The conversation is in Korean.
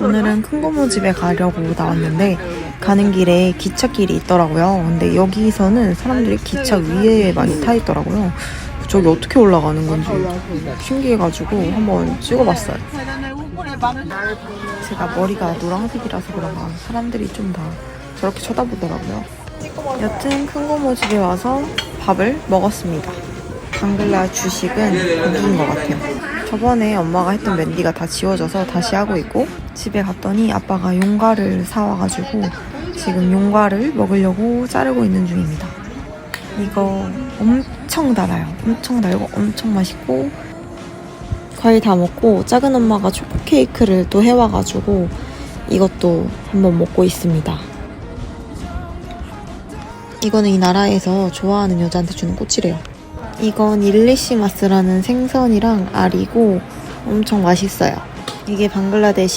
오늘은 큰 고모 집에 가려고 나왔는데 가는 길에 기찻길이 있더라고요. 근데 여기서는 사람들이 기차 위에 많이 타 있더라고요. 저기 어떻게 올라가는 건지 신기해가지고 한번 찍어봤어요. 제가 머리가 노란색이라서 그런가 사람들이 좀 다 저렇게 쳐다보더라고요. 여튼 큰 고모 집에 와서 밥을 먹었습니다. 방글라 주식은 고기인 것 같아요. 저번에 엄마가 했던 맨디가 다 지워져서 다시 하고 있고 집에 갔더니 아빠가 용과를 사와가지고 지금 용과를 먹으려고 자르고 있는 중입니다. 이거 엄청 달아요. 엄청 달고 엄청 맛있고 과일 다 먹고 작은 엄마가 초코 케이크를 또 해와가지고 이것도 한번 먹고 있습니다. 이거는 이 나라에서 좋아하는 여자한테 주는 꽃이래요. 이건 일리시마스라는 생선이랑 알이고 엄청 맛있어요. 이게 방글라데시